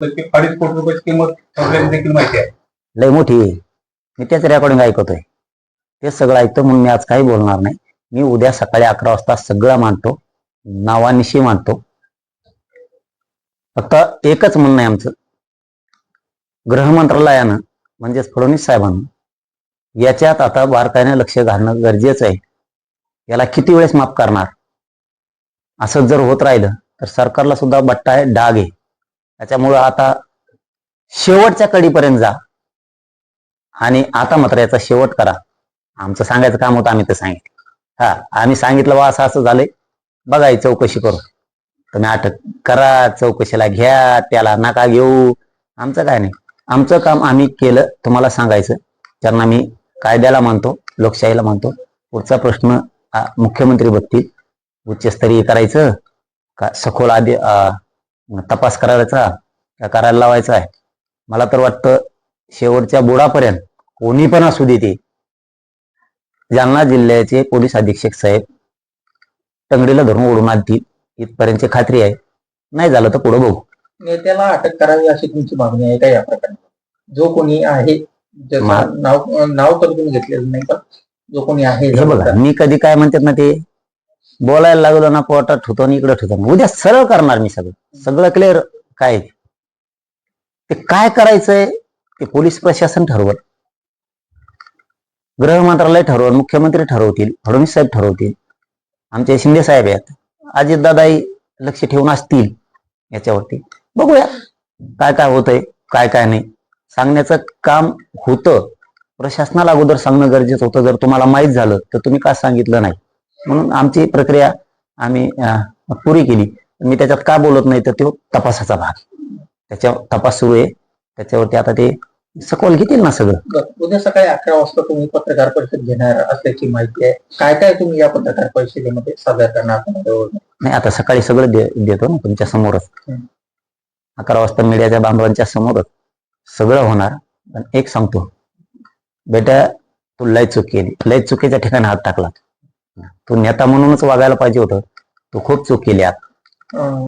अडीच कोटी रुपयाची किंमत देखील माहिती आहे. लय मोठी आहे. मी त्याच रेकॉर्डिंग ऐकतोय. ते सगळं ऐकतो म्हणून मी आज काही बोलणार नाही. मी उद्या सकाळी अकरा वाजता सगळं मांडतो. नावानिशी मांडतो. फक्त एकच म्हणणं आहे आमचं. गृह मंत्रालयानं म्हणजेच फडणवीस साहेबांना याच्यात आता बारकाईने लक्ष घालणं गरजेचं आहे. याला किती वेळेस माफ करणार? असं जर होत राहिलं तर सरकारला सुद्धा बट्टा आहे डाग आहे. त्याच्यामुळं आता शेवटच्या कडीपर्यंत जा. आणि आता मात्र याचा शेवट करा. आमचं सांगायचं काम होतं आम्ही ते सांगितलं. हा आम्ही सांगितलं बा असं असं झालंय. बघा ही चौकशी करू तुम्ही अटक करा चौकशीला घ्या त्याला नका घेऊ. आमचं काय नाही. आमचं काम आम्ही केलं तुम्हाला सांगायचं. त्यांना मी कायद्याला मानतो लोकशाहीला मानतो. पुढचा प्रश्न मुख्यमंत्री बघतील. उच्चस्तरीय करायचं का सखोल आधी तपास करायचा का करायला लावायचा आहे? मला तर वाटतं शेवटच्या बुडापर्यंत कोणी पण असू देते जालना जिल्ह्याचे पोलीस अधीक्षक साहेब टंगडीला धरून ओढून आणतील इथपर्यंतची खात्री आहे. नाही झालं तर पुढे बघू. नेत्याला अटक करावी अशी तुमची मागणी आहे का या प्रकरणात? जो कोणी आहे ज्याचं नाव नाव तर तुम्ही घेतलेलं नाही पण जो कोणी आहे हे बघा मी कधी काय म्हणतात ना ते बोलायला लागलो ना पोटात ठेवतो आणि इकडे ठेवतो ना. उद्या सरळ करणार मी सगळं. सगळं क्लिअर काय? ते काय करायचंय? ते पोलीस प्रशासन ठरवल. गृह मंत्रालय ठरवल मुख्यमंत्री ठरवतील फडणवीस साहेब ठरवतील. आमचे शिंदे साहेब आहेत. अजितदादाही लक्ष ठेवून असतील याच्यावरती. बघूया काय काय होतंय काय काय नाही. सांगण्याचं काम होतं. प्रशासनाला अगोदर सांगणं गरजेचं होतं. जर तुम्हाला माहीत झालं तर तुम्ही का सांगितलं नाही? म्हणून आमची प्रक्रिया आम्ही पुरी केली. मी त्याच्यात का बोलत नाही तर तो तपासाचा भाग. त्याच्या तपास सुरू आहे. त्याच्यावरती आता ते सखोल घेतील ना सगळं. उद्या सकाळी अकरा वाजता तुम्ही पत्रकार परिषद घेणार असल्याची माहिती आहे. काय काय तुम्ही या पत्रकार परिषदेमध्ये सादर करणार? नाही आता सकाळी सगळं देतो ना तुमच्या समोरच. अकरा वाजता मीडियाच्या बांधवांच्या समोरच सगळं होणार. पण एक सांगतो. बेटा तू लय चूक केली लय चुकीच्या ठिकाणी हात टाकला तू नेता म्हणूनच वागायला पाहिजे होतं. तू खूप चूक केली आज Uh,